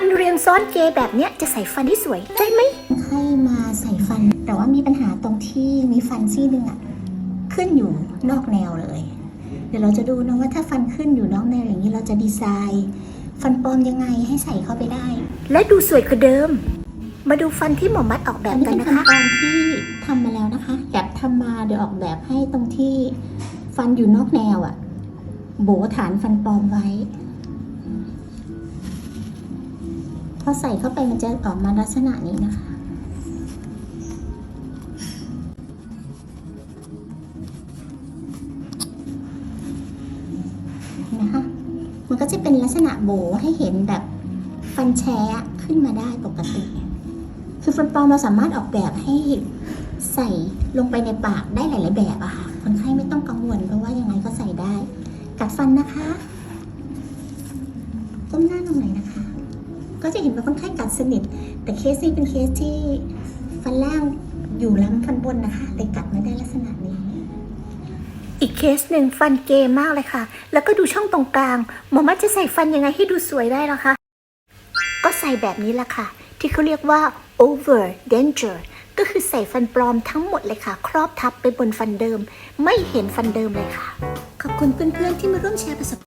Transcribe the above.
ฟันเรียงซ้อนเกยแบบเนี้ยจะใส่ฟันที่สวยได้ไหมให้มาใส่ฟัน แต่ว่ามีปัญหาตรงที่มีฟันซี่หนึ่งอะขึ้นอยู่นอกแนวเลย เดี๋ยวเราจะดูนะว่าถ้าฟันขึ้นอยู่นอกแนวอย่างนี้เราจะดีไซน์ ฟันปลอมยังไงให้ใส่เข้าไปได้ และดูสวยกว่าเดิม มาดูฟันที่หมอมัดออกแบอับนนี้กันเป็นนะฟันคะปลอมที่ทำมาแล้วนะคะแบบทำมาเดี๋ยวออกแบบให้ตรงที่ฟันอยู่นอกแนวอะโบฐานฟันปลอมไว้ อใส่เข้าไปมันจะออกมาลักษณะนี้นะคะ นะคะ มันก็จะเป็นลักษณะโบให้เห็นแบบฟันแชะขึ้นมาได้ปกติ คือฟันปลอมเราสามารถออกแบบให้ใส่ลงไปในปากได้หลาย ๆ แบบอะค่ะ คนไข้ไม่ต้องกังวลเพราะว่ายังไงก็ใส่ได้ กัดฟันนะคะก้มหน้าลงหน่อยนะคะ ก็จะเห็นว่าค่อนข้างกัดสนิท แต่เคสนี้เป็นเคสที่ฟันล่างอยู่ล้ำฟันบนนะคะเลยกัดไม่ได้ลักษณะนี้ อีกเคสหนึ่งฟันเกยมากเลยค่ะ แล้วก็ดูช่องตรงกลาง หมอมัดจะใส่ฟันยังไงให้ดูสวยได้ล่ะคะ ก็ใส่แบบนี้ละค่ะ ที่เขาเรียกว่า over denture ก็คือใส่ฟันปลอมทั้งหมดเลยค่ะ ครอบทับไปบนฟันเดิม ไม่เห็นฟันเดิมเลยค่ะ ขอบคุณเพื่อนๆที่มาร่วมแชร์ประสบ